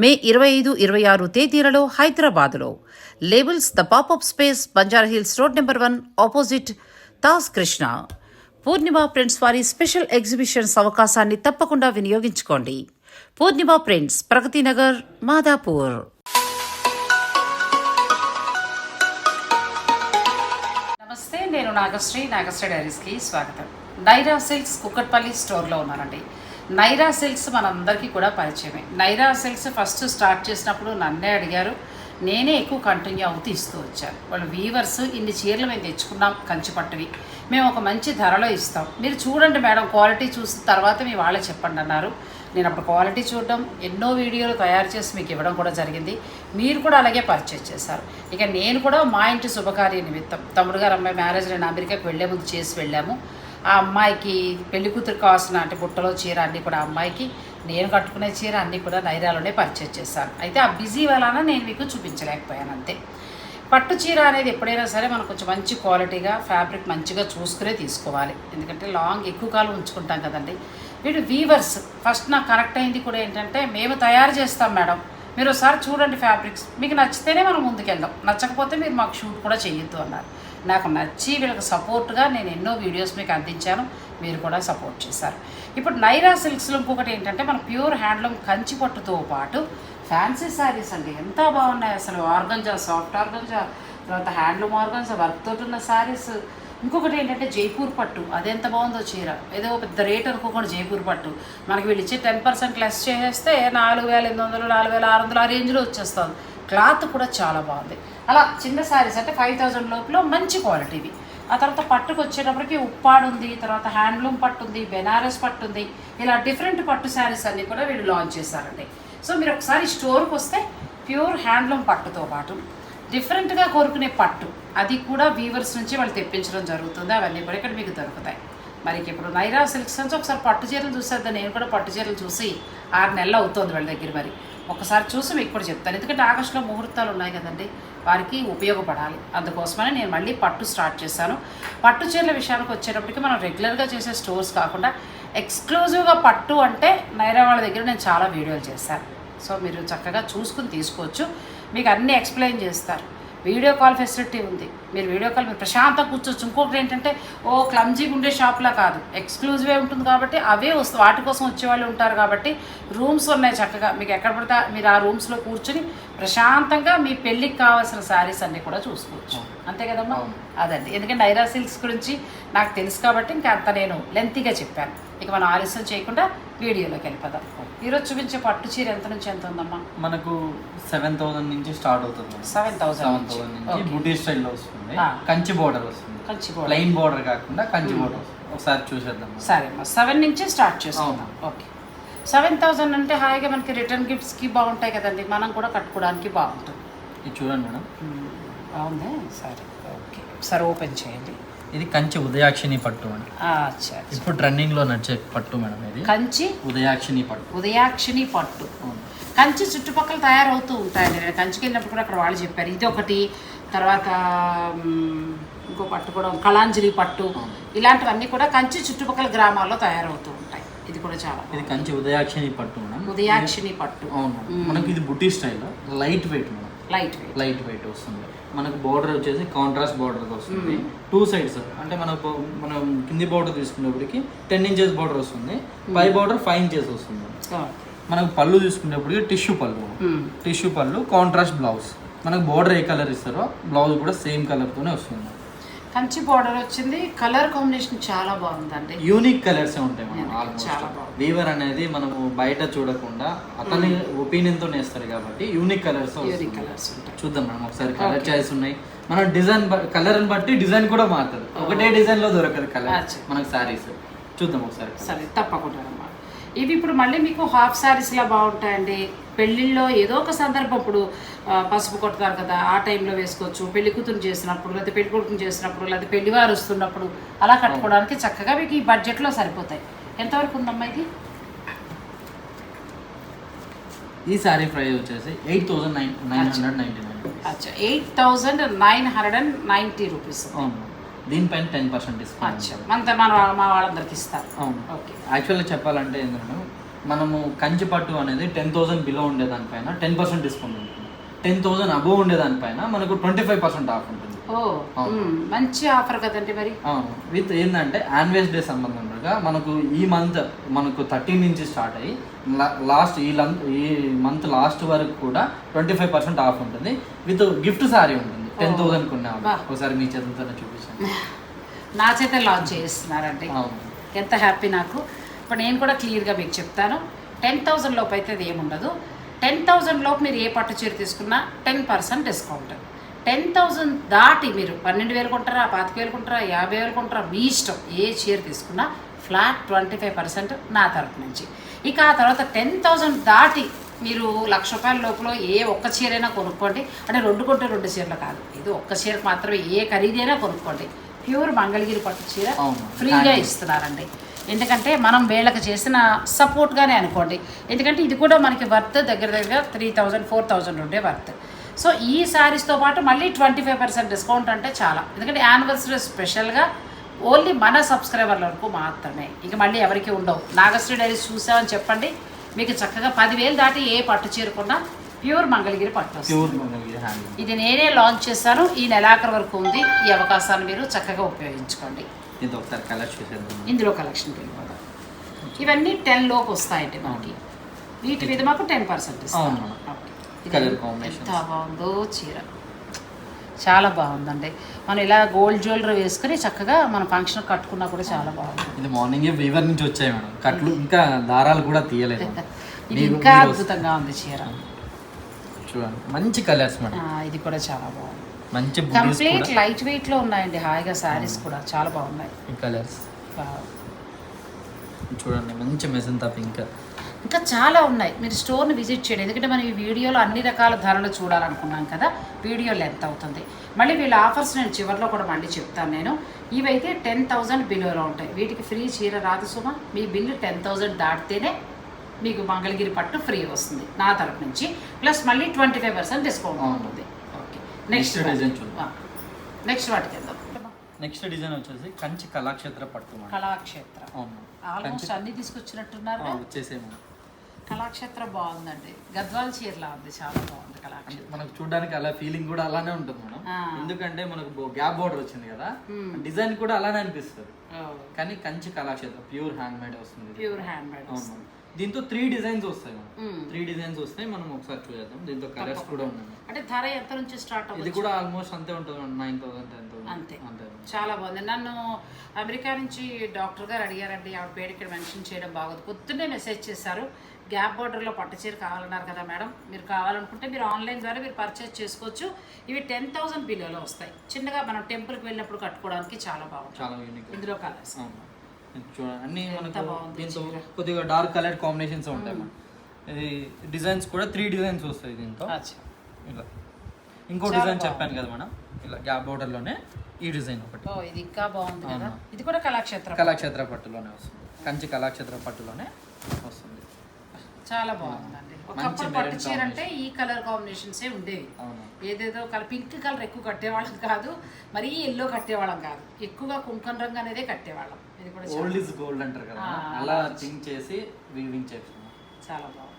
మే ఇరవై ఐదు ఇరవై ఆరు తేదీలలో హైదరాబాద్లో. Labels the popup space Banjara hills road number one opposite తాస్ Krishna Purnima prints వారి స్పెషల్ ఎగ్జిబిషన్స్ అవకాశాన్ని తప్పకుండా వినియోగించుకోండి. పూర్ణిమ ప్రింట్స్ ప్రగతి నగర్ మాదాపూర్. నమస్తే నేను నాగశ్రీ నాగశ్రీ డైరీస్కి స్వాగతం. నైరా సిల్క్స్ కుక్కట్పల్లి స్టోర్లో ఉన్నానండి. నైరా సెల్స్ మనందరికీ కూడా పరిచయమే. నైరా సెల్స్ ఫస్ట్ స్టార్ట్ చేసినప్పుడు నన్నే అడిగారు. నేనే ఎక్కువ కంటిన్యూ అవుతూ ఇస్తూ వచ్చాను. వాళ్ళు వీవర్స్ ఇన్ని చీరలు మేము తెచ్చుకున్నాం కంచి పట్టువి. మేము ఒక మంచి ధరలో ఇస్తాం. మీరు చూడండి మేడం క్వాలిటీ చూసిన తర్వాత మీ వాళ్ళే చెప్పండి అన్నారు. నేను అప్పుడు క్వాలిటీ చూడడం ఎన్నో వీడియోలు తయారు చేసి మీకు ఇవ్వడం కూడా జరిగింది. మీరు కూడా అలాగే పర్చేజ్ చేశారు. ఇక నేను కూడా మా ఇంటి శుభకార్య నిమిత్తం. తమ్ముడు గారు అమ్మాయి మ్యారేజ్ నేను అమెరికాకి వెళ్ళే ముందు చేసి వెళ్ళాము. ఆ అమ్మాయికి పెళ్ళి కూతురు కావాల్సిన అంటే బుట్టలో చీర అన్నీ కూడా ఆ అమ్మాయికి నేను కట్టుకునే చీర అన్నీ కూడా నైరాలోనే పర్చేజ్ చేశాను. అయితే ఆ బిజీ వలన నేను మీకు చూపించలేకపోయాను అంతే. పట్టు చీర అనేది ఎప్పుడైనా సరే మనం కొంచెం మంచి క్వాలిటీగా ఫ్యాబ్రిక్ మంచిగా చూసుకునే తీసుకోవాలి. ఎందుకంటే లాంగ్ ఎక్కువ కాలం ఉంచుకుంటాం కదండి. వీడు వీవర్స్. ఫస్ట్ నాకు కరెక్ట్ అయింది కూడా ఏంటంటే మేము తయారు చేస్తాం మేడం. మీరు ఒకసారి చూడండి ఫ్యాబ్రిక్స్. మీకు నచ్చితేనే మనం ముందుకెళ్దాం. నచ్చకపోతే మీరు మాకు షూట్ కూడా చేయొద్దు అన్నారు. నాకు నచ్చి వీళ్ళకి సపోర్ట్గా నేను ఎన్నో వీడియోస్ మీకు అందించాను. మీరు కూడా సపోర్ట్ చేశారు. ఇప్పుడు నైరా సిల్క్స్లో ఇంకొకటి ఏంటంటే మన ప్యూర్ హ్యాండ్లూమ్ కంచి పట్టుతో పాటు ఫ్యాన్సీ శారీస్ అండి. ఎంత బాగున్నాయి అసలు. ఆర్గంజా సాఫ్ట్ ఆర్గంజా తర్వాత హ్యాండ్లూమ్ ఆర్గంజా వర్క్ తోటి ఉన్న శారీస్. ఇంకొకటి ఏంటంటే జైపూర్ పట్టు. అదెంత ఎంత బాగుందో చీర. ఏదో పెద్ద రేట్ అనుకోకుండా జైపూర్ పట్టు. మనకి వీళ్ళు ఇచ్చే టెన్ పర్సెంట్ లెస్ చేసేస్తే నాలుగు వేల ఎనిమిది వందలు నాలుగు వేల ఆరు వందలు ఆ రేంజ్లో వచ్చేస్తుంది. క్లాత్ కూడా చాలా బాగుంది. అలా చిన్న శారీస్ అంటే ఫైవ్ థౌజండ్ లోపల మంచి క్వాలిటీవి ఆ తర్వాత పట్టుకు వచ్చేటప్పటికి ఉప్పాడు ఉంది తర్వాత హ్యాండ్లూమ్ పట్టు ఉంది బెనారస్ పట్టు ఉంది ఇలా డిఫరెంట్ పట్టు శారీస్ అన్నీ కూడా వీళ్ళు లాంచ్ చేశారండి. సో మీరు ఒకసారి స్టోర్కి వస్తే ప్యూర్ హ్యాండ్లూమ్ పట్టుతో పాటు డిఫరెంట్గా కోరుకునే పట్టు అది కూడా వీవర్స్ నుంచి వాళ్ళు తెప్పించడం జరుగుతుంది అవన్నీ కూడా ఇక్కడ మీకు దొరుకుతాయి. మరి ఇప్పుడు నైరా సిల్క్స్ నుంచి ఒకసారి పట్టు చీరలు చూసేద్దాం నేను కూడా పట్టు చీరలు చూసి ఆరు నెలలు అవుతుంది వాళ్ళ దగ్గర మరి. ఒకసారి చూసి మీకు కూడా చెప్తాను. ఎందుకంటే ఆగస్టులో ముహూర్తాలు ఉన్నాయి కదండి వారికి ఉపయోగపడాలి. అందుకోసమని నేను మళ్ళీ పట్టు స్టార్ట్ చేశాను. పట్టు చీరల విషయానికి వచ్చేటప్పటికి మనం రెగ్యులర్గా చేసే స్టోర్స్ కాకుండా ఎక్స్క్లూజివ్గా పట్టు అంటే నైరా వాళ్ళ దగ్గర నేను చాలా వీడియోలు చేశాను. సో మీరు చక్కగా చూసుకుని తీసుకోవచ్చు. మీకు అన్నీ ఎక్స్ప్లెయిన్ చేస్తారు. వీడియో కాల్ ఫెసిలిటీ ఉంది. మీరు వీడియో కాల్ మీరు ప్రశాంతంగా కూర్చోవచ్చు. ఇంకొకటి ఏంటంటే ఓ క్లమ్జీగా ఉండే షాప్లా కాదు. ఎక్స్క్లూజివే ఉంటుంది కాబట్టి అవే వస్తు వాటి కోసం వచ్చేవాళ్ళు ఉంటారు కాబట్టి రూమ్స్ ఉన్నాయి చక్కగా. మీకు ఎక్కడ పడితే మీరు ఆ రూమ్స్లో కూర్చుని ప్రశాంతంగా మీ పెళ్ళికి కావాల్సిన శారీస్ అన్నీ కూడా చూసుకోవచ్చు. అంతే కదమ్మా? అదండి. ఎందుకంటే ఐరా సిల్క్స్ గురించి నాకు తెలుసు కాబట్టి ఇంకా అంత నేను లెంతీగా చెప్పాను. ఇక మనం ఆలస్యం చేయకుండా వీడియోలోకి వెళ్ళిపోదాం. ఈరోజు చూపించే పట్టు చీర ఎంత నుంచి ఎంత ఉందమ్మా? మనకు సెవెన్ థౌసండ్ నుంచి స్టార్ట్ అవుతుంది. సెవెన్ థౌసండ్ సెవెన్ థౌసండ్ నుంచి బుటీ స్టైల్లో వస్తుంది. కంచి బోర్డర్ వస్తుంది. కంచి border. ప్లెయిన్ బోర్డర్ కాకుండా కంచి బోర్డర్ వస్తుంది. ఒకసారి చూసేద్దాం. సరే అమ్మా సెవెన్ నుంచి స్టార్ట్ చేసుకుందాం ఓకే సెవెన్ థౌసండ్ అంటే హాయిగా మనకి రిటర్న్ గిఫ్ట్స్కి బాగుంటాయి కదండి. మనం కూడా కట్టుకోవడానికి బాగుంటుంది. ఇది చూడండి మేడం. బాగుంది సరే ఓకే. ఒకసారి ఓపెన్ చేయండి. ఇది కంచి ఉదయాక్షిని పట్టు అండి. ఇప్పుడు ట్రెండింగ్లో నడిచే పట్టు మేడం ఇది. కంచి? ఉదయాక్షిని పట్టు. ఉదయాక్షిణి పట్టు. కంచి చుట్టుపక్కల తయారవుతూ ఉంటాయండి. నేను కంచికి వెళ్ళినప్పుడు కూడా అక్కడ వాళ్ళు చెప్పారు. ఇది ఒకటి తర్వాత ఇంకో పట్టు కూడా కళాంజలి పట్టు. ఇలాంటివన్నీ కూడా కంచి చుట్టుపక్కల గ్రామాల్లో తయారవుతూ ఉంటాయి. ఇది కూడా చాలా ఇది కంచి ఉదయాక్షిని పట్టు మేడం. ఉదయాక్షిణి పట్టు. అవును. మనకి ఇది బుటీ స్టైల్లో light weight madam. Light weight light weight వస్తుంది. మనకు బోర్డర్ వచ్చేసి కాంట్రాస్ట్ బోర్డర్ వస్తుంది. టూ సైడ్స్ అంటే మనకు మనం కింది బోర్డర్ తీసుకునేప్పటికి టెన్ ఇంచెస్ బోర్డర్ వస్తుంది. పై బోర్డర్ ఫైవ్ ఇంచెస్ వస్తుంది. మనకు పళ్ళు తీసుకునేప్పటికి టిష్యూ పళ్ళు. టిష్యూ పళ్ళు కాంట్రాస్ట్ బ్లౌజ్ మనకు బోర్డర్ ఏ కలర్ ఇస్తారో బ్లౌజ్ కూడా సేమ్ కలర్తోనే వస్తుంది. కంచి బార్డర్ వచ్చింది. కలర్ కాంబినేషన్ చాలా బాగుందండి. యూనిక్ కలర్స్ ఉంటాయి మనం చాలా. వీవర్ అనేది మనము బయట చూడకుండా అతని ఒపీనియన్తో నేస్తారు కాబట్టి యూనిక్ కలర్స్ యూనిక్ కలర్స్ ఉంటాయి. చూద్దాం మనం ఒకసారి కలర్ చాయిస్ ఉన్నాయి. మనం డిజైన్ కలర్ బట్టి డిజైన్ కూడా మారుతుంది. ఒకటే డిజైన్లో దొరకదు కలర్. మనకు సారీస్ చూద్దాం ఒకసారి. సరే తప్పకుండా ఇవి ఇప్పుడు మళ్ళీ మీకు హాఫ్ శారీస్ లా బాగుంటాయండి. పెళ్ళిళ్ళలో ఏదో ఒక సందర్భం ఇప్పుడు పసుపు కొడతారు కదా ఆ టైంలో వేసుకోవచ్చు. పెళ్ళి కూతురు చేసినప్పుడు లేకపోతే పెళ్ళి కొడుకుని చేసినప్పుడు లేకపోతే పెళ్ళివారు వస్తున్నప్పుడు అలా కట్టుకోవడానికి చక్కగా మీకు ఈ బడ్జెట్లో సరిపోతాయి. ఎంతవరకు ఉందమ్మా ఇది? ఈ శారీ ప్రైస్ వచ్చేసి eight thousand nine nine hundred ninety nine అచ్చా. Eight thousand nine hundred and ninety rupees. దీనిపైన టెన్ పర్సెంట్ డిస్కౌంట్. అచ్చా. మన మన మా వాళ్ళందరికి ఇస్తారు. అవును. ఓకే. యాక్చువల్గా చెప్పాలంటే ఏంటంటే మనము కంచి పట్టు అనేది టెన్ థౌసండ్ బిలో ఉండేదానిపైన టెన్ పర్సెంట్ డిస్కౌంట్ ఉంటుంది. టెన్ థౌసండ్ అబోవ్ ఉండేదానిపైన మనకు ట్వంటీ ఫైవ్ పర్సెంట్ ఆఫ్ ఉంటుంది మంచి ఆఫర్ కదండి మరి. విత్ ఏంటంటే యాన్వేస్ డే సంబంధంగా మనకు ఈ మంత్ మనకు థర్టీన్ నుంచి స్టార్ట్ అయ్యి లాస్ట్ ఈ లంత్ ఈ మంత్ లాస్ట్ వరకు కూడా ట్వంటీ ఫైవ్ పర్సెంట్ ఆఫ్ ఉంటుంది. విత్ గిఫ్ట్ సారీ ఉంటుంది. టెన్ థౌసండ్ కొన్నా. ఒకసారి మీ చేతులతో చూపించాను నా చేత లాంచ్ చేస్తున్నారండి. ఎంత హ్యాపీ నాకు. ఇప్పుడు నేను కూడా క్లియర్గా మీకు చెప్తాను. టెన్ థౌజండ్ లోపు అయితే అది ఏముండదు. టెన్ థౌజండ్ లోపు మీరు ఏ పట్టు చీర తీసుకున్నా ten percent discount. Ten thousand దాటి మీరు పన్నెండు వేలు కొంటారా పాతిక వేలు కొంటారా యాభై వేలు కొంటారా మీ ఇష్టం ఏ చీర తీసుకున్నా ఫ్లాట్ ట్వంటీ ఫైవ్ పర్సెంట్ నా తరపు నుంచి. ఇక ఆ తర్వాత టెన్ థౌజండ్ దాటి మీరు లక్ష రూపాయల లోపల ఏ ఒక్క చీరైనా కొనుక్కోండి. అంటే రెండు కొంటే రెండు చీరలు కాదు. ఇది ఒక్క చీరకు మాత్రమే ఏ ఖరీదైనా కొనుక్కోండి. ప్యూర్ మంగళగిరి పట్టు చీర. ఫ్రీగా ఇస్తున్నారండి. ఎందుకంటే మనం వీళ్ళకి చేసిన సపోర్ట్గానే అనుకోండి. ఎందుకంటే ఇది కూడా మనకి వర్త్ దగ్గర దగ్గర త్రీ థౌజండ్ ఫోర్ థౌజండ్ ఉండే వర్త్ సో ఈ శారీస్తో పాటు మళ్ళీ ట్వంటీ ఫైవ్ పర్సెంట్ డిస్కౌంట్ అంటే చాలా. ఎందుకంటే యానివర్సరీ స్పెషల్గా ఓన్లీ మన సబ్స్క్రైబర్ల వరకు మాత్రమే. ఇక మళ్ళీ ఎవరికి ఉండవు. నాగశ్రీ డైరీస్ చూసామని చెప్పండి. మీకు చక్కగా పదివేలు దాటి ఏ పట్టు చేరుకున్నా ప్యూర్ మంగళగిరి పట్టు ఇది నేనే లాంచ్ చేశాను. ఈ నెలాఖరు వరకు ఉంది. ఈ అవకాశాన్ని మీరు చక్కగా ఉపయోగించుకోండి. దీంతో ఒకసారి కలర్ చూసేద్దాం ఇందులో కలెక్షన్ వెళ్ళిపోదాం ఇవన్నీ టెన్ లోపు వస్తాయండి మనకి వీటి మీద మాకు టెన్ పర్సెంట్ అవును. Colour combinations. ఎంత బాగుందో చీర. చాలా బాగుందండి. మనం ఇలా గోల్డ్ జ్యువెలరీ వేసుకుని చక్కగా మన ఫంక్షన్ కట్టుకున్నా కూడా చాలా బాగుంది. ఇది మార్నింగ్ వీవర్ నుంచి వచ్చాయి మేడం. కట్లు ఇంకా దారాలు కూడా తీయలేదు. ఇది ఇంకా మీరు అద్భుతంగా ఉంది చీర. చూడండి. మంచి కలర్స్ మేడం. ఆ, ఇది కూడా చాలా బాగుంది. మంచి కంప్లీట్ లైట్ వెయిట్లో ఉన్నాయండి హాయిగా శారీస్ కూడా చాలా బాగున్నాయి. ఈ కలర్స్. చూడండి మంచి మెజంతా పింక్ ఇంకా చాలా ఉన్నాయి. మీరు స్టోర్ని విజిట్ చేయండి. ఎందుకంటే మనం ఈ వీడియోలో అన్ని రకాల ధరలు చూడాలనుకున్నాం కదా వీడియో లెంత్ అవుతుంది. మళ్ళీ వీళ్ళ ఆఫర్స్ నేను చివరిలో కూడా మళ్ళీ చెప్తాను నేను. ఇవైతే టెన్ థౌజండ్ బిలోలో ఉంటాయి. వీటికి ఫ్రీ చీర రాదు సుమా. మీ బిల్లు టెన్ థౌజండ్ దాటితేనే మీకు మంగళగిరి పట్టు ఫ్రీ వస్తుంది నా తరపు నుంచి. ప్లస్ మళ్ళీ ట్వంటీ ఫైవ్ పర్సెంట్ డిస్కౌంట్. ఉంటుంది. Next design చూద్దాం. నెక్స్ట్ వాటికి వెళ్దాం. నెక్స్ట్ డిజైన్ వచ్చేసి కంచి కళాక్షేత్ర పట్టు మేడం కళాక్షేత్ర. అవును. ఆల్మోస్ట్ అన్ని తీసుకొచ్చినట్టున్నారు. ఆ, వచ్చేసే మేడం కళాక్షేత్ర బాగుందండి. గద్వాల చీరలా ఉంది చాలా బాగుంది కళాక్షేత్ర. మనకు చూడడానికి అలా ఫీలింగ్ కూడా అలానే ఉంటుంది మేడం. ఆ. ఎందుకంటే మనకు గ్యాప్ బోర్డర్ వచ్చింది కదా. డిజైన్ కూడా అలానే అనిపిస్తుంది. కానీ Kanchi Kalakshetra pure hand made వస్తుంది. ప్యూర్ హ్యాండ్ మేడ్ అవును. మేడం. దీంతో త్రీ డిజైన్స్ వస్తాయి Hmm. త్రీ డిజైన్స్ వస్తాయి మనం ఒకసారి చూద్దాం దీంతో కలర్స్ కూడా ఉన్నాయి. అంటే ధర ఎంత నుంచి స్టార్ట్ ఇది కూడా ఆల్మోస్ట్ అంతే ఉంటుంది నైన్ థౌసండ్ టెన్ థౌసండ్ అంతే. అంతే. చాలా బాగుంది. నన్ను అమెరికా నుంచి డాక్టర్ గారు అడిగారండి. ఆవిడ పేరు ఇక్కడ మెన్షన్ చేయడం బాగోదు. పొద్దున్నే మెసేజ్ చేశారు. గ్యాప్ బార్డర్లో పట్టు చీర కావాలన్నారు కదా మేడం. మీరు కావాలనుకుంటే మీరు ఆన్లైన్ ద్వారా మీరు పర్చేస్ చేసుకోవచ్చు. ఇవి టెన్ థౌసండ్ బిలోలో వస్తాయి. చిన్నగా మనం టెంపుల్కి వెళ్ళినప్పుడు కట్టుకోవడానికి చాలా బాగుంటుంది. చాలా యూనిక్ ఇందులో కలర్స్ చూడండి. అన్ని మనకు దీంతో కొద్దిగా డార్క్ కలర్ కాంబినేషన్స్ ఉంటాయి ఇది డిజైన్స్ కూడా త్రీ డిజైన్స్ వస్తాయి దీంతో. ఇలా. ఇంకో డిజైన్. చెప్పాను కదా మేడం ఇలా గ్యాప్ బోర్డర్లోనే ఈ డిజైన్ ఒకటి. ఇది ఇంకా బాగుంది కదా. ఇది కూడా కళాక్షేత్రం కళాక్షేత్ర పట్టులోనే వస్తుంది. కంచి కళాక్షేత్ర పట్టులోనే వస్తుంది. చాలా బాగుందండి. ఒకప్పుడు పట్టు చీర అంటే ఈ కలర్ కాంబినేషన్సే ఉండేవి. ఏదేదో కలర్ పింక్ కలర్ ఎక్కువ కట్టేవాళ్ళం కాదు. మరీ ఎల్లో కట్టేవాళ్ళం కాదు. ఎక్కువగా కుంకం రంగు అనేదే కట్టేవాళ్ళం. ఓల్డ్ ఇస్ గోల్డ్ అంటారు కదా? అలా థింక్ చేసి వీవింగ్ చేస్తున్నాం చాలా బాగుంది.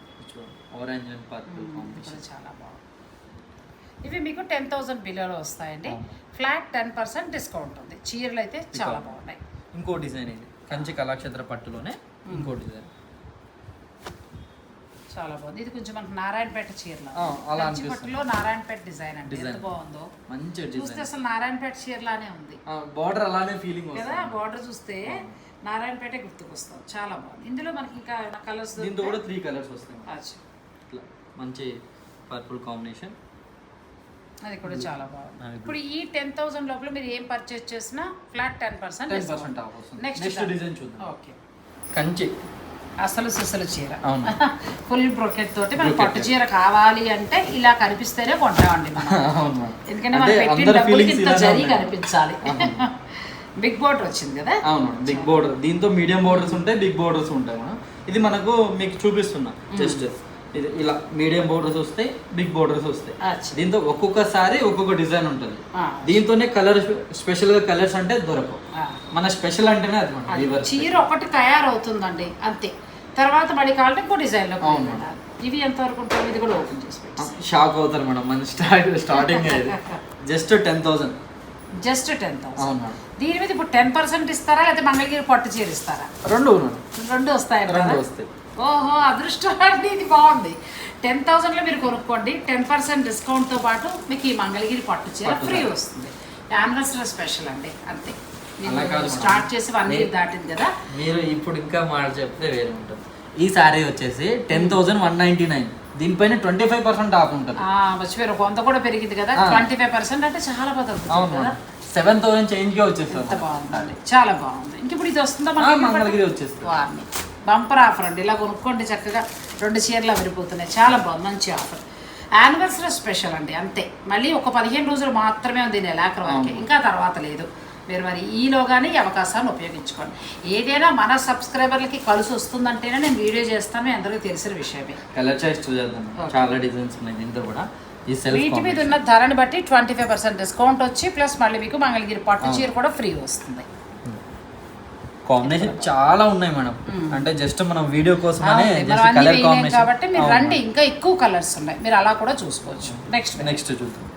ఆరెంజ్ అండ్ పర్పుల్ కాంబినేషన్ చాలా బాగుంది. ఇవి మీకు టెన్ థౌసండ్ బిలోలో వస్తాయండి. ఫ్లాట్ టెన్ పర్సెంట్ డిస్కౌంట్ ఉంది. చీరలు అయితే చాలా. బాగున్నాయి. ఇంకో డిజైన్ ఇది. కంచి కళాక్షేత్ర పట్టులోనే ఇంకో డిజైన్. చాలా బాగుంది. ఇది కొంచెం మనకు నారాయణపేట చీరల. అలా. పట్టులో నారాయణపేట డిజైన్ అండి. ఎంత. బాగుందో. మంచి చూస్తే అసలు నారాయణపేట చీరలానే ఉంది. బార్డర్ అలానే ఫీలింగ్ కదా బార్డర్ చూస్తే నారాయణపేట గుర్తుకొస్తాం. చాలా బాగుంది. ఇందులో మనకి ఇంకా కలర్స్ దీంతో కూడా త్రీ కలర్స్ వస్తాయి. ఇట్లా మంచి పర్పుల్ కాంబినేషన్ అది కూడా చాలా బాగుంది. ఇప్పుడు ఈ టెన్ థౌసండ్ లోపల మీరు ఏం పర్చేస్ చేసినా flat ten percent next design చూద్దాం. ఓకే కంచి. అసలు సిసలు చీర. అవును. ఫుల్ బ్రొకెట్ తోటి మనకి. పట్టు చీర కావాలి అంటే ఇలా కనిపిస్తేనే కొంటామండి మనం. ఎందుకంటే మనం పెట్టిన డబ్బులకి ఇంత జరి. కనిపించాలి. బిగ్ బోట్ వచ్చింది కదా? అవును. బిగ్ బోర్డర్ దీంతో మీడియం బోర్డర్స్ ఉంటాయి బిగ్ బోర్డర్స్ ఉంటాయి మనం. ఇది మనకు మీకు చూపిస్తున్నా జస్ట్ ఇది ఇలా మీడియం బోర్డర్స్ వస్తాయి బిగ్ బోర్డర్స్ వస్తాయి. దీంతో ఒక్కొక్కసారి ఒక్కొక్క డిజైన్ ఉంటుంది. దీంతోనే కలర్ స్పెషల్గా కలర్స్ అంటే దొరకవు. మన స్పెషల్ అంటేనే అది చీర ఒకటి తయారవుతుందండి అంతే. తర్వాత మళ్ళీ కావాలంటే ఇంకో డిజైన్లో. ఇవి ఎంతవరకు ఉంటాయి ఇది కూడా ఓపెన్ చేసి పెట్టి షాక్ అవుతారు మేడం మన start starting just ten thousand just ten thousand దీని మీద ఇప్పుడు టెన్ పర్సెంట్ ఇస్తారా లేకపోతే మంగళగిరి పట్టు చీర ఇస్తారా? రెండు రెండు వస్తాయి రెండు వస్తాయి. ఓహో అదృష్టం ఇది బాగుంది. టెన్ థౌసండ్లో మీరు కొనుక్కోండి టెన్ పర్సెంట్ డిస్కౌంట్తో పాటు మీకు ఈ మంగళగిరి పట్టు చీర ఫ్రీ. వస్తుంది. యానివర్సరీ స్పెషల్ అండి అంతే. స్టార్ట్ చేసి వన్ ఇయర్ దాటింది కదా? మీరు ఇప్పుడు ఇంకా మాట చెప్తే వేరే ఉంటుంది. ఈ సారీ వచ్చేసి ten thousand one ninety nine దీనిపైన ట్వంటీ ఫైవ్ పర్సెంట్ ఆఫ్ ఉంటుంది మర్చిపోయారు కొంత కూడా పెరిగింది కదా. ట్వంటీ ఫైవ్ పర్సెంట్ అంటే చాలా అవును కదా? సెవెన్ థౌసండ్ చేంజ్గా వచ్చేస్తుంది. ఎంత బాగుందండి. చాలా బాగుంది. ఇంక ఇప్పుడు ఇది వస్తుందా మంగళగిరి వచ్చేస్తుంది. బంపర్ ఆఫర్ అండి. ఇలా కొనుక్కోండి చక్కగా. రెండు చీరలు అవిరిపోతున్నాయి చాలా బాగుంది. మంచి ఆఫర్ యానివర్సరీ స్పెషల్ అండి. అంతే. మళ్ళీ ఒక పదిహేను రోజులు మాత్రమే ఉంది. నెలాఖరు వరకు. ఇంకా తర్వాత లేదు. మీరు మరి ఈలోగానే ఈ అవకాశాన్ని ఉపయోగించుకోండి. ఏదైనా మన సబ్స్క్రైబర్లకి కలిసి వస్తుందంటేనే నేను వీడియో చేస్తాను అందరికీ తెలిసిన విషయమే. Colour choice Okay. చాలా డిజైన్స్ ఉన్నాయి దీంతో కూడా. వీటి మీద ఉన్న ధరని బట్టి ట్వంటీ ఫైవ్ పర్సెంట్ డిస్కౌంట్ వచ్చి ప్లస్ మళ్ళీ మీకు మంగళగిరి పట్టు. చీర కూడా ఫ్రీ వస్తుంది. కాంబినేషన్ చాలా ఉన్నాయి మేడం. అంటే జస్ట్ మనం వీడియో కోసమనే వేయలేం కాబట్టి మీరు రండి ఇంకా ఎక్కువ కలర్స్ ఉన్నాయి. మీరు అలా కూడా చూసుకోవచ్చు. నెక్స్ట్ నెక్స్ట్ చూద్దాం.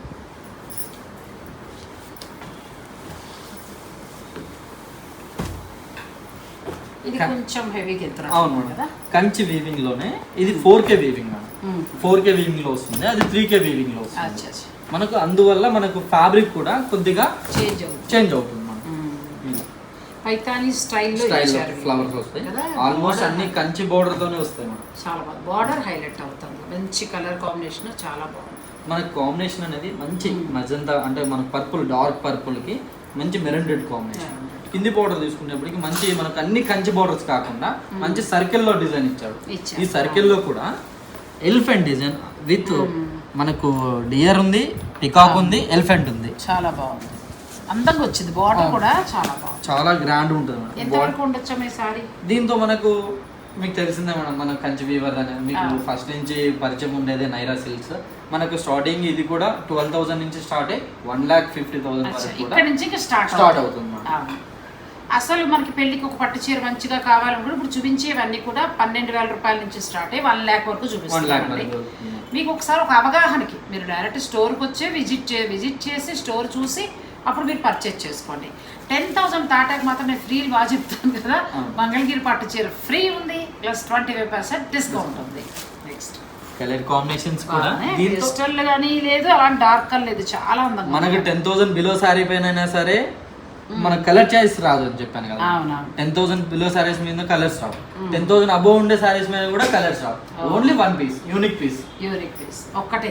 ఇది కొంచెం హెవీగా అవును ఎత్తున్నారు మేడం కదా కంచి వీవింగ్లోనే ఇది four K weaving madam. Four K వీవింగ్లో వస్తుంది అది త్రీ కే వీవింగ్లో వస్తుంది. మనకు అందువల్ల మనకు ఫ్యాబ్రిక్ కూడా కొద్దిగా చేంజ్ అవుతుంది చేంజ్ అవుతుంది. పైతానీ స్టైల్లో ఫ్లవర్స్. వస్తాయి కదా? ఆల్మోస్ట్ అన్ని కంచి బోర్డర్ తోనే వస్తాయి మేడం చాలా బాగుంది బార్డర్ హైలైట్ అవుతుంది మంచి కలర్ కాంబినేషన్ చాలా బాగుంది మనకి కాంబినేషన్ అనేది మంచి. మజంతా అంటే మన పర్పుల్ డార్క్ పర్పుల్కి మంచి మెరూన్ రెడ్ కాంబినేషన్. కింది బోర్డర్ తీసుకునేప్పటికి మంచి మనకు అన్ని కంచి బోర్డర్స్ కాకుండా మంచి సర్కిల్లో డిజైన్ ఇచ్చాడు. ఈ సర్కిల్లో కూడా ఎలిఫెంట్ డిజైన్ విత్. మనకు డియర్ ఉంది పికాక్ ఉంది ఎలిఫెంట్ ఉంది. చాలా బాగుంది. అందంగా వచ్చింది. బార్డర్. కూడా చాలా బాగుంది. చాలా గ్రాండ్ ఉంటుంది ఉండొచ్చా మీ సారీ దీంతో మనకు మీకు తెలిసిందే మేడం మన కంచి వీవర్ అనేది మీకు. ఫస్ట్ నుంచి పరిచయం ఉండేదే నైరా సిల్క్స్ మనకు స్టార్టింగ్ ఇది కూడా ట్వెల్వ్ థౌసండ్ నుంచి స్టార్ట్ అయ్యి వన్ ల్యాక్ ఫిఫ్టీ థౌసండ్ వరకు స్టార్ట్ అవుతుంది. మేడం. అసలు మనకి పెళ్ళికి ఒక పట్టు చీర మంచిగా కావాలనుకుంటే ఇప్పుడు చూపించేవన్నీ కూడా పన్నెండు వేల రూపాయల నుంచి స్టార్ట్ అయ్యి వన్ ల్యాక్ వరకు చూపిస్తామండి మీకు ఒకసారి ఒక అవగాహనకి మీరు డైరెక్ట్ స్టోర్కి వచ్చి విజిట్ చే విజిట్ చేసి స్టోర్ చూసి అప్పుడు మీరు పర్చేజ్ చేసుకోండి. టెన్ థౌసండ్ తాటాకి మాత్రం నేను ఫ్రీ బాగా చెప్తాను కదా. మంగళగిరి పట్టు చీర ఫ్రీ ఉంది plus twenty five percent discount ఉంది. నెక్స్ట్ కలర్ కాంబినేషన్స్ కూడా. కానీ లేదు అలాంటి డార్క్ కలర్ లేదు చాలా అందంగా మనకి. టెన్ థౌసండ్ బిలో సారీ పైన సరే మనకు కలర్ చాయిస్ రాదు అని చెప్పాను కదా. టెన్ థౌసండ్ బిలో సారీస్ మీద కలర్స్ రావు. టెన్ థౌసండ్ అబోవ్ ఉండే సారీస్ మీద కూడా కలర్స్ రావు. Only one piece unique piece unique piece ఒక్కటే.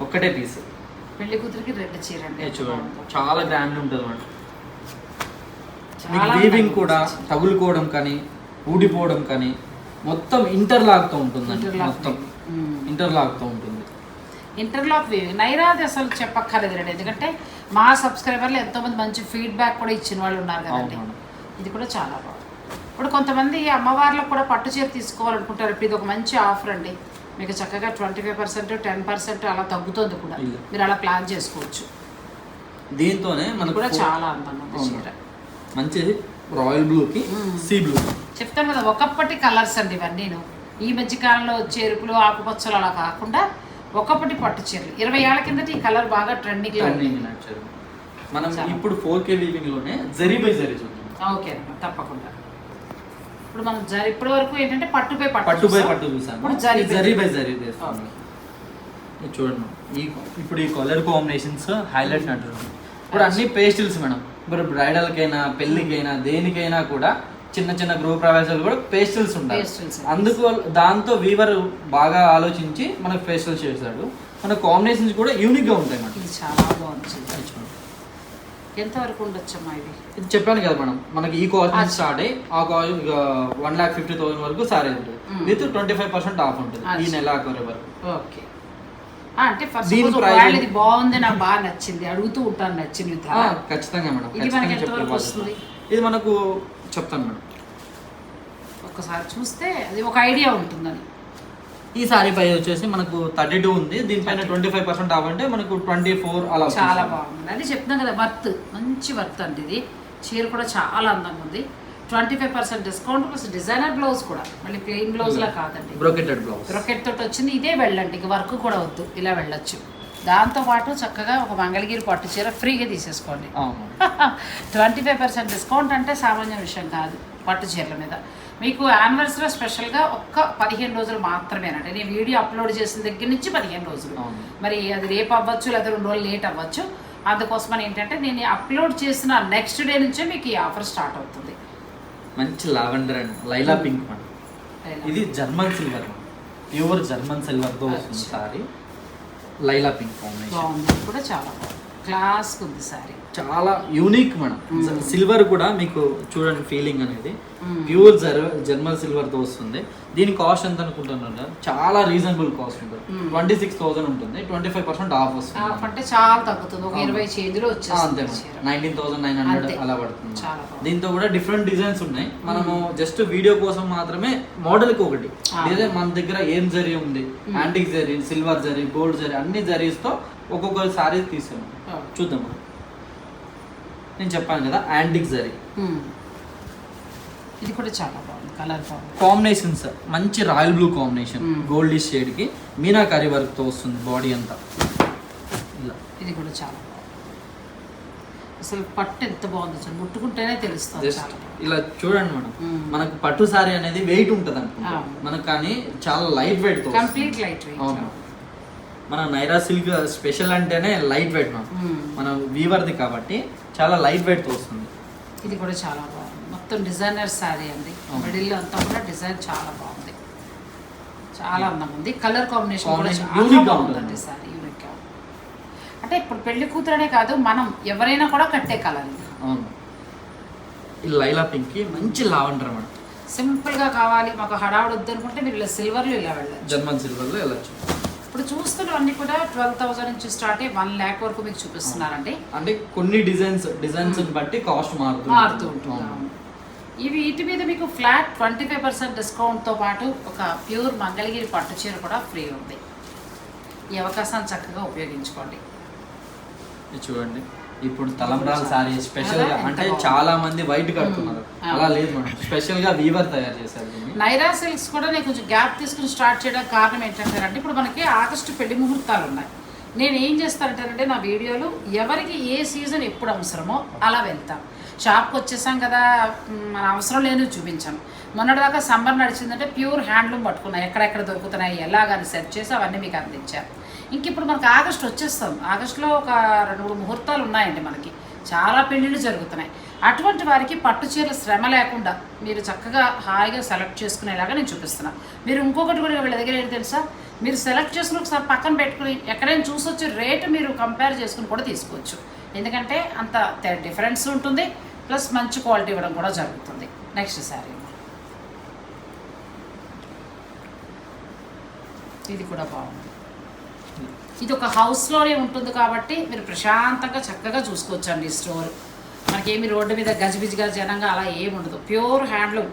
ఒక్కటే పీస్ పెళ్ళి కూతురికి రెడ్ చీర చూడండి. చాలా గ్రాండ్ ఉంటుంది మేడం మీకు వీవింగ్ కూడా. తగులుకోవడం కానీ ఊడిపోవడం కానీ మొత్తం ఇంటర్లాక్తో ఉంటుందండి. మొత్తం. మ్మ్. ఇంటర్లాక్తో ఉంటుంది. ఇంటర్లాక్ వీవింగ్ నైరాది అసలు చెప్పక్కర్లేదు ఎందుకంటే మా సబ్స్క్రైబర్లు ఎంతోమంది మంచి ఫీడ్బ్యాక్ కూడా ఇచ్చిన వాళ్ళు ఉన్నారు కదండి. ఇది కూడా చాలా బాగుంది. ఇప్పుడు కొంతమంది అమ్మవార్లకు కూడా పట్టు చీర తీసుకోవాలనుకుంటారు. ఇప్పుడు ఇది ఒక మంచి ఆఫర్ అండి. మీకు చక్కగా twenty five percent ten percent అలా తగ్గుతుంది కూడా. మీరు అలా ప్లాన్ చేసుకోవచ్చు. దీంతోనే మనకు కూడా చాలా అందంగా. చీర. మంచి రాయల్ బ్లూ కి మ్మ్. సీ బ్లూ చెప్తాను కదా ఒకప్పటి కలర్స్ అండి ఇవన్నీ ఈ మధ్య కాలంలో వచ్చే ఎరుపులు ఆకుపచ్చలు అలా కాకుండా ఒకప్పటి పట్టు చీరలు. ఇరవై ఏళ్ళ కిందట ఈ కలర్ బాగా ట్రెండింగ్. ట్రెండింగ్ నడిచారు. మనం. ఇప్పుడు ఫోర్ కే వీవింగ్లోనే జరీ బై జరీ చూద్దాం. ఓకే తప్పకుండా. ఇప్పుడు మనం జరి ఇప్పటి వరకు ఏంటంటే పట్టుపై పట్టు పట్టు బై చూసాం. పట్టు చూసాము ఇప్పుడు జరీ జరీ బై జరీ. ఇది చూడండి. ఈ ఇప్పుడు ఈ కలర్ కాంబినేషన్స్ హైలైట్ అంటున్నాం ఇప్పుడు అన్ని పేస్టిల్స్ మేడం. ఇప్పుడు బ్రైడల్కైనా పెళ్ళికైనా దేనికైనా కూడా చిన్న చిన్న గృహ ప్రవేశాలు కూడా పేస్టిల్స్ ఉంటాయి. అందుకు దాంతో వీవర్ బాగా ఆలోచించి మనకు పేస్టిల్స్ చేశాడు మన కాంబినేషన్స్ కూడా యూనిక్గా ఉంటాయి మేడం ఇది చాలా బాగుంది చీర. ఇది చూడండి. ఎంత వరకు ఉండొచ్చమ్మా ఇవి ఇది చెప్పాను కదా మేడం మనకి ఈ కాస్ట్ నుంచి స్టార్ట్ అయ్యి ఆ cost one lakh fifty thousand వరకు సారీ ఉంటుంది. With twenty five percent off ఉంటుంది ఈ. నెల ఆఖరి వరకు ఓకే అంటే ఫస్ట్ ఇది బాగుంది నాకు బాగా నచ్చింది అడుగుతూ ఉంటాను నచ్చింది ఖచ్చితంగా మేడం ఇది మనకి. వస్తుంది? ఇది మనకు చెప్తాను మేడం. ఒక్కసారి చూస్తే అది ఒక ఐడియా ఉంటుందని ఈ సారీ పై వచ్చేసి మనకు థర్టీ టూ ఉంది. దీనిపైన ట్వంటీ ఫైవ్ పర్సెంట్ అంటే మనకు ట్వంటీ ఫోర్ అలా. చాలా బాగుంది. అది చెప్తున్నాం కదా వర్త్. మంచి వర్త్ అంటే ఇది. చీర కూడా చాలా అందంగా ఉంది. Twenty five percent discount plus designer blouse కూడా. మళ్ళీ ప్లెయిన్ బ్లౌజ్ లా కాదండి. బ్రోకెటెడ్ బ్లౌజ్ రొకెట్ తోటి వచ్చింది. ఇదే వెళ్ళండి. ఇక వర్క్ కూడా వద్దు. ఇలా వెళ్ళొచ్చు. దాంతో పాటు చక్కగా ఒక మంగళగిరి పట్టు చీర ఫ్రీగా తీసేసుకోండి. ట్వంటీ ఫైవ్ పర్సెంట్ డిస్కౌంట్ అంటే సామాన్య విషయం కాదు పట్టు చీరల మీద. మీకు యానివర్సరీ స్పెషల్గా ఒక్క పదిహేను రోజులు మాత్రమేనండి. నేను వీడియో అప్లోడ్ చేసిన దగ్గర నుంచి పదిహేను రోజులు. మరి అది రేపు అవ్వచ్చు లేదా రెండు రోజులు లేట్ అవ్వచ్చు. అందుకోసమని ఏంటంటే నేను అప్లోడ్ చేసిన నెక్స్ట్ డే నుంచే మీకు ఈ ఆఫర్ స్టార్ట్ అవుతుంది. మంచి లావెండర్ అండ్. లైలా పింక్ ఇది జర్మన్ సిల్వర్. ప్యూర్ జర్మన్ సిల్వర్తో వస్తుంది అచ్చా. సారీ. Laila pink combination. బాగుంది. ఇది కూడా చాలా బాగుంది. క్లాస్కి ఉంది సారీ. చాలా యూనిక్ మేడం. సిల్వర్ కూడా మీకు చూడండి ఫీలింగ్ అనేది. ప్యూర్ జర్మన్ సిల్వర్తో వస్తుంది దీని కాస్ట్ ఎంత అనుకుంటున్నారు చాలా రీజనబుల్ కాస్ట్ ఉంటుంది. ట్వంటీ సిక్స్ థౌసండ్ ఉంటుంది twenty five percent off off వస్తుంది అంటే చాలా తగ్గుతుంది ఒక. ఇరవై చేతిలో అంతే. Nineteen thousand nine hundred. అలా పడుతుంది. దీంతో కూడా డిఫరెంట్ డిజైన్స్ ఉన్నాయి మనము జస్ట్ వీడియో కోసం మాత్రమే మోడల్కి ఒకటి ఆ. డిజైన్ మన దగ్గర ఏం జరీ ఉంది. Antique zari silver zari gold zari అన్ని జరీస్తో ఒక్కొక్క సారీ తీసాము ఆ. చూద్దాం నేను చెప్పాను కదా యాంటిక్ జరీ. ఇది కూడా చాలా బాగుంది కలర్ బాగుంది కాంబినేషన్స్ మంచి రాయల్ బ్లూ కాంబినేషన్. గోల్డ్ షేడ్కి మీనాకారి వర్క్తో వస్తుంది బాడీ అంతా ఇలా ఇది కూడా చాలా బాగుంది అసలు పట్టు ఎంత బాగుంది అసలు ముట్టుకుంటేనే తెలుస్తుంది. ఇలా చూడండి మేడం. మనకు పట్టు సారీ అనేది వెయిట్ ఉంటుంది అనుకుంటా. మనకు కానీ చాలా light weight complete light weight. మన నైరా సిల్క్ స్పెషల్ అంటేనే లైట్ వెయిట్ మనం. మన వీవర్ది కాబట్టి చాలా లైట్ వెయిట్ వస్తుంది. ఇది కూడా చాలా బాగుంది. మొత్తం డిజైనర్ శారీ అండి. మిడిల్ అంతా కూడా డిజైన్ చాలా బాగుంది. చాలా అందంగా ఉంది. కలర్ కాంబినేషన్ కూడా చాలా బాగుందండి. శారీ యూనిక్ అంటే ఇప్పుడు పెళ్ళి కూతురనే కాదు మనం ఎవరైనా కూడా కట్టే కలర్ ఇది అవును. ఈ లైలా పింక్కి మంచి లావెండర్ మేడం సింపుల్గా కావాలి మాకు హడావుడు వద్దు అనుకుంటే మీరు సిల్వర్లో ఇలా వెళ్ళచ్చు. జర్మన్ సిల్వర్లో వెళ్ళచ్చు. ఇప్పుడు చూస్తున్నవన్నీ కూడా ట్వెల్వ్ థౌసండ్ నుంచి స్టార్ట్ అయ్యి వన్ ల్యాక్ వరకు మీకు చూపిస్తున్నారండి. అంటే కొన్ని డిజైన్స్ డిజైన్స్ బట్టి కాస్ట్ మారుతుంది మారుతూ ఉంటుంది ఇవి వీటి మీద మీకు ఫ్లాట్ ట్వంటీ ఫైవ్ పర్సెంట్ డిస్కౌంట్తో పాటు ఒక ప్యూర్ మంగళగిరి పట్టు చీర కూడా ఫ్రీ ఉంది. ఈ అవకాశాన్ని చక్కగా ఉపయోగించుకోండి. చూడండి. ఇప్పుడు తలంబ్రాల సారీ స్పెషల్గా అంటే. చాలా మంది వైట్ కడుతున్నారు. మ్మ్. అలా లేదు మేడం. స్పెషల్గా వీవర్ తయారు చేశారు. నైరా సిల్క్స్ కూడా నేను కొంచెం గ్యాప్ తీసుకుని స్టార్ట్ చేయడానికి కారణం ఏంటంటే అంటే ఇప్పుడు మనకి ఆగస్టు పెళ్ళి ముహూర్తాలు ఉన్నాయి. నేను ఏం చేస్తానంటానంటే నా వీడియోలు ఎవరికి ఏ సీజన్ ఎప్పుడు అవసరమో అలా వెళ్తాం షాప్కి వచ్చేసాం కదా మన అవసరం లేని చూపించాను మొన్నటిదాకా సమ్మర్ నడిచిందంటే ప్యూర్ హ్యాండ్లూమ్ పట్టుకున్నాయి. ఎక్కడెక్కడ దొరుకుతున్నాయి ఎలాగని సెర్చ్ చేసి అవన్నీ మీకు అందించాను. ఇంక ఇప్పుడు మనకు ఆగస్ట్ వచ్చేస్తాం. ఆగస్టులో ఒక రెండు మూడు ముహూర్తాలు ఉన్నాయండి మనకి. చాలా పెళ్ళిళ్ళు జరుగుతున్నాయి. అటువంటి వారికి పట్టు చీరల శ్రమ లేకుండా మీరు చక్కగా హాయిగా సెలెక్ట్ చేసుకునేలాగా నేను చూపిస్తున్నా. మీరు ఇంకొకటి కూడా వీళ్ళ దగ్గర ఏంటి తెలుసా? మీరు సెలెక్ట్ చేసుకుని ఒకసారి పక్కన పెట్టుకుని ఎక్కడైనా చూసొచ్చి రేటు మీరు కంపేర్ చేసుకుని కూడా తీసుకోవచ్చు. ఎందుకంటే అంత డిఫరెన్స్ ఉంటుంది ప్లస్ మంచి క్వాలిటీ ఇవ్వడం కూడా జరుగుతుంది. Next sari. ఇది కూడా బాగుంది. ఇది ఒక హౌస్లోనే ఉంటుంది కాబట్టి మీరు ప్రశాంతంగా చక్కగా చూసుకోవచ్చండి ఈ స్టోర్. మనకేమి రోడ్డు మీద గజిబిజిగా జనంగా అలా ఏమి ఉండదు ప్యూర్ హ్యాండ్లూమ్.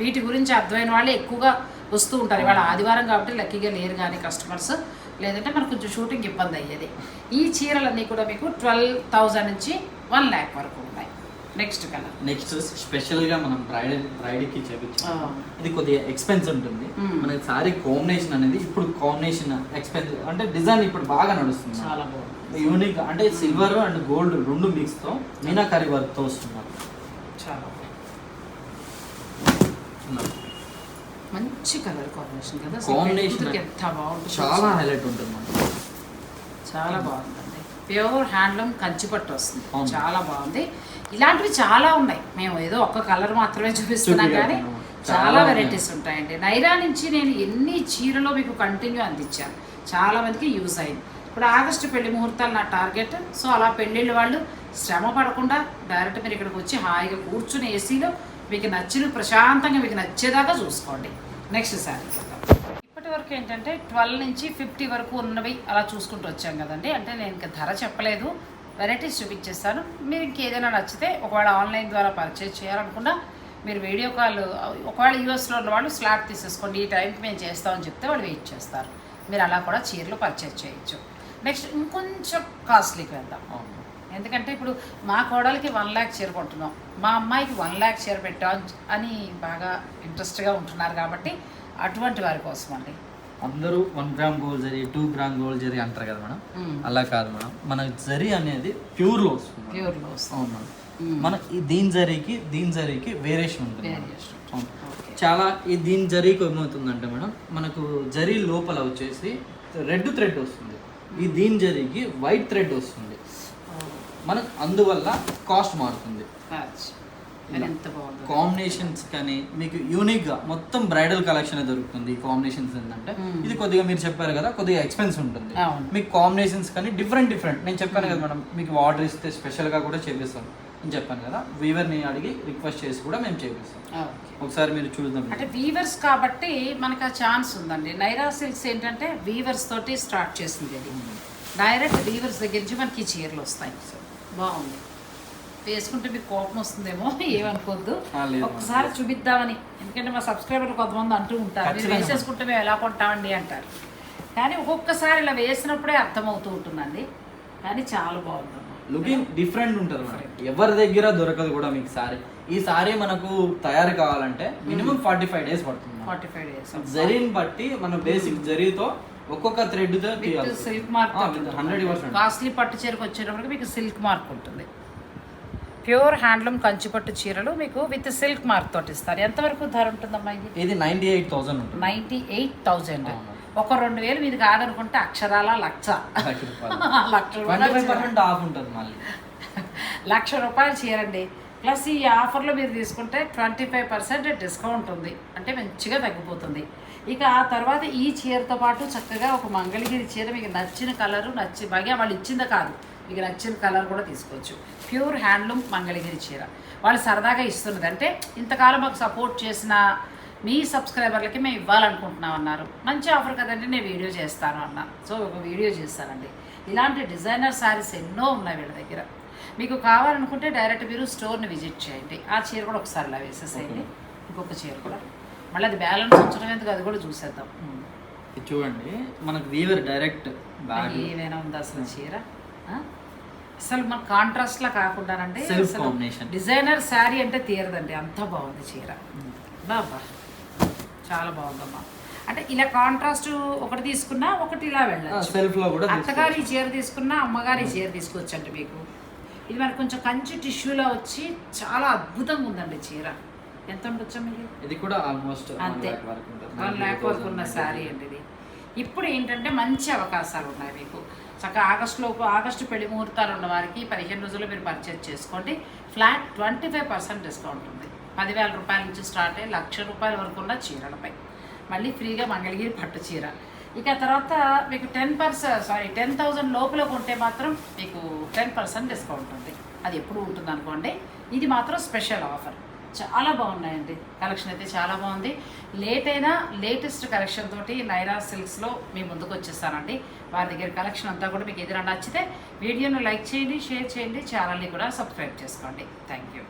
వీటి గురించి అర్థమైన వాళ్ళే ఎక్కువగా వస్తూ ఉంటారు. ఇవాళ ఆదివారం కాబట్టి లక్కీగా లేరు కానీ కస్టమర్స్. లేదంటే మనకు కొంచెం షూటింగ్ ఇబ్బంది అయ్యేది. ఈ చీరలన్నీ కూడా మీకు ట్వెల్వ్ థౌజండ్ నుంచి వన్ ల్యాక్ వరకు ఉన్నాయి. Next colour. నెక్స్ట్ స్పెషల్గా మనం బ్రైడ్ బ్రైడ్కి చేపించాం. ఇది కొద్దిగా ఎక్స్పెన్స్ ఉంటుంది. మనకి సారీ కాంబినేషన్ అనేది ఇప్పుడు కాంబినేషన్ ఎక్స్పెన్స్ అంటే డిజైన్ ఇప్పుడు బాగా నడుస్తుంది. చాలా బాగుంది. యూనిక్ అంటే సిల్వర్ అండ్ గోల్డ్ రెండు మిక్స్తో మీనాకరి వర్క్తో వస్తున్నారు. చాలా మంచి కలర్ కాంబినేషన్ కదా. కూతురికి ఎంత బాగుంటుంది. చాలా హైలైట్ ఉంటుంది. చాలా బాగుందండి. ప్యూర్ హ్యాండ్లూమ్ కంచిపట్టు వస్తుంది. చాలా బాగుంది. ఇలాంటివి చాలా ఉన్నాయి. మేము ఏదో ఒక్క కలర్ మాత్రమే చూపిస్తున్నాం కానీ చాలా వెరైటీస్ ఉంటాయండి. నైరా నుంచి నేను ఎన్ని చీరలో మీకు కంటిన్యూ అందించాను. చాలా మందికి యూజ్ అయింది. ఇప్పుడు ఆగస్టు పెళ్ళి ముహూర్తాలు నా టార్గెట్. సో అలా పెళ్ళిళ్ళు వాళ్ళు శ్రమ పడకుండా డైరెక్ట్ మీరు ఇక్కడికి వచ్చి హాయిగా కూర్చుని ఏసీలో మీకు నచ్చిన ప్రశాంతంగా మీకు నచ్చేదాకా చూసుకోండి. Next sari. ఇప్పటి వరకు ఏంటంటే ట్వెల్వ్ నుంచి ఫిఫ్టీ వరకు ఉన్నవి అలా చూసుకుంటూ వచ్చాం కదండి. అంటే నేను ఇంకా ధర చెప్పలేదు. వెరైటీస్ చూపించేస్తాను. మీరు ఇంకేదైనా నచ్చితే ఒకవేళ ఆన్లైన్ ద్వారా పర్చేజ్ చేయాలనుకున్నా మీరు వీడియో కాల్ ఒకవేళ యూఎస్లో ఉన్న వాళ్ళు స్లాట్ తీసేసుకోండి. ఈ టైంకి మేము చేస్తామని చెప్తే వాళ్ళు వెయిట్ చేస్తారు. మీరు అలా కూడా చీరలు పర్చేజ్ చేయొచ్చు. నెక్స్ట్ ఇంకొంచెం కాస్ట్లీకి వెళ్దాం. ఎందుకంటే ఇప్పుడు మా కోడలికి వన్ ల్యాక్ చీర కొంటున్నాం. మా అమ్మాయికి వన్ ల్యాక్ చీర పెట్టాం అని బాగా ఇంట్రెస్ట్గా ఉంటున్నారు కాబట్టి అటువంటి వారి కోసం అండి అందరూ one gram gold zari two gram gold zari అంటారు కదా మేడం. అలా కాదు మేడం. మన జరీ అనేది ప్యూర్లో వస్తుంది మేడం. ప్యూర్లో వస్తుంది అవును మేడం. మన ఈ దీని జరీకి దీని జరీకి వేరియేషన్ ఉంటుంది. అవును. చాలా ఈ దీని జరీకి ఏమవుతుందంటే మేడం మనకు జరీ లోపల వచ్చేసి రెడ్ థ్రెడ్ వస్తుంది. ఈ దీని జరీకి వైట్ థ్రెడ్ వస్తుంది. మనకు అందువల్ల కాస్ట్ మారుతుంది. కాంబినేషన్స్ కానీ మీకు యూనిక్గా మొత్తం బ్రైడల్ కలెక్షన్ దొరుకుతుంది ఈ కాంబినేషన్స్ ఏంటంటే మ్మ్. ఇది కొద్దిగా మీరు చెప్పారు కదా కొద్దిగా ఎక్స్పెన్స్ ఉంటుంది. మీకు కాంబినేషన్స్ కానీ డిఫరెంట్ డిఫరెంట్ నేను చెప్పాను కదా మేడం మీకు ఆర్డర్ ఇస్తే స్పెషల్గా కూడా చేపిస్తాం నేను చెప్పాను కదా వీవర్ని అడిగి రిక్వెస్ట్ చేసి కూడా మేము చేపిస్తాం. ఒకసారి మీరు చూద్దాం. అంటే వీవర్స్ కాబట్టి మనకు ఆ ఛాన్స్ ఉందండి. నైరా సిల్క్స్ ఏంటంటే వీవర్స్ తోటి స్టార్ట్ చేసింది అది. డైరెక్ట్ వీవర్స్ దగ్గర నుంచి మనకి చీరలు వస్తాయి. బాగుంది. వేసుకుంటే మీకు కోపం వస్తుందేమో ఏమనుకోవద్దు. లేదు. ఒక్కసారి చూపిద్దామని. ఎందుకంటే మా సబ్స్క్రైబర్లు కొంతమంది అంటూ ఉంటారు. మీరు. వేసేసుకుంటే మేము ఎలా కొంటామండి అంటారు. కానీ ఒక్కొక్కసారి ఇలా వేసినప్పుడే అర్థమవుతూ ఉంటుందండి. కానీ చాలా బాగుందమ్మా లుకింగ్ డిఫరెంట్ ఉంటుంది మేడం ఎవరి దగ్గర దొరకదు కూడా మీకు సారీ ఈ సారీ మనకు తయారు కావాలంటే మినిమం ఫార్టీ ఫైవ్ డేస్ పడుతుంది ఫార్టీ ఫైవ్ డేస్ జరీని బట్టి మన బేసిక్ జరీతో ఒక్కొక్క థ్రెడ్తో silk mark hundred percent costly పట్టు చీరకు వచ్చేటప్పటికి మీకు సిల్క్ మార్క్ ఉంటుంది. ప్యూర్ హ్యాండ్లూమ్ కంచిపట్టు చీరలు మీకు విత్ సిల్క్ మార్క్ తోటి ఇస్తారు. ఎంతవరకు ధర ఉంటుందమ్మా ఇది? ఇది నైన్టీ ఎయిట్ థౌసండ్ ఉంటుంది. నైంటీ ఎయిట్ అవును. ఒక రెండు వేలు మీది కాదనుకుంటే అక్షరాల లక్ష. లక్ష రూపాయలు. లక్ష రూపాయలు చీరండి. ప్లస్ ఈ ఆఫర్లో మీరు తీసుకుంటే ట్వంటీ ఫైవ్ పర్సెంట్ డిస్కౌంట్ ఉంది. అంటే మంచిగా తగ్గిపోతుంది. ఇక ఆ తర్వాత ఈ చీరతో పాటు చక్కగా ఒక మంగళగిరి చీర మీకు నచ్చిన కలరు నచ్చి బాగా వాళ్ళు ఇచ్చిందే కాదు. మీకు నచ్చిన కలర్ కూడా తీసుకోవచ్చు. ప్యూర్ హ్యాండ్లూమ్ మంగళగిరి చీర. వాళ్ళు సరదాగా ఇస్తున్నది. అంటే ఇంతకాలం మాకు సపోర్ట్ చేసిన మీ సబ్స్క్రైబర్లకి మేము ఇవ్వాలనుకుంటున్నాం అన్నారు మంచి ఆఫర్ కదండి నేను వీడియో చేస్తాను అన్న. సో ఒక వీడియో చేస్తానండి. ఇలాంటి డిజైనర్ శారీస్ ఎన్నో ఉన్నాయి వీళ్ళ దగ్గర. మీకు కావాలనుకుంటే డైరెక్ట్ మీరు స్టోర్ని విజిట్ చేయండి. ఆ చీర కూడా ఒకసారి ఇలా వేసేసేయండి. ఇంకొక చీర కూడా. మళ్ళీ అది బ్యాలెన్స్ ఉంచడం ఎందుకు? అది కూడా చూసేద్దాం. చూడండి. మనకు వీవర్ డైరెక్ట్ ఏమైనా ఉందా అసలు చీర? అసలు మన కాంట్రాస్ట్ లా కాకుండానండి. డిజైనర్ శారీ అంటే తీరదండి. అంత బాగుంది చీర. బాబా. చాలా బాగుందమ్మా. అంటే ఇలా కాంట్రాస్ట్ ఒకటి తీసుకున్నా ఒకటి ఇలా వెళ్ళచ్చు. సెల్ఫ్లో కూడా అత్తగారి చీర తీసుకున్నా అమ్మగారి చీర తీసుకోవచ్చండి మీకు. ఇది మనకు కొంచెం కంచి టిష్యూలో వచ్చి చాలా అద్భుతంగా ఉందండి చీర. ఎంత ఉండొచ్చా మీకు ఇది? కూడా ఆల్మోస్ట్ అంతే. వన్ ల్యాక్ వరకు ఉన్న శారీ అండి ఇది. ఇప్పుడు ఏంటంటే మంచి అవకాశాలు ఉన్నాయి మీకు. చక్కగా ఆగస్టులోపు ఆగస్టు పెళ్ళి ముహూర్తాలు ఉన్న వారికి పదిహేను రోజుల్లో మీరు పర్చేజ్ చేసుకోండి. Flat twenty five percent discount ఉంది. పదివేల రూపాయల నుంచి స్టార్ట్ అయ్యి లక్ష రూపాయల వరకు ఉన్న చీరలపై. మళ్ళీ ఫ్రీగా మంగళగిరి పట్టు చీర. ఇక తర్వాత మీకు ten percent sorry ten thousand లోపల కొంటే మాత్రం మీకు టెన్ పర్సెంట్ డిస్కౌంట్ ఉంది. అది ఎప్పుడు ఉంటుంది అనుకోండి. ఇది మాత్రం స్పెషల్ ఆఫర్. చాలా బాగున్నాయండి. కలెక్షన్ అయితే చాలా బాగుంది. లేట్ అయినా లేటెస్ట్ కలెక్షన్ తోటి నైరా సిల్క్స్లో మీ ముందుకు వచ్చేస్తానండి. వారి దగ్గర కలెక్షన్ అంతా కూడా మీకు ఏదైనా నచ్చితే వీడియోను లైక్ చేయండి షేర్ చేయండి ఛానల్ని కూడా సబ్స్క్రైబ్ చేసుకోండి. Thank you.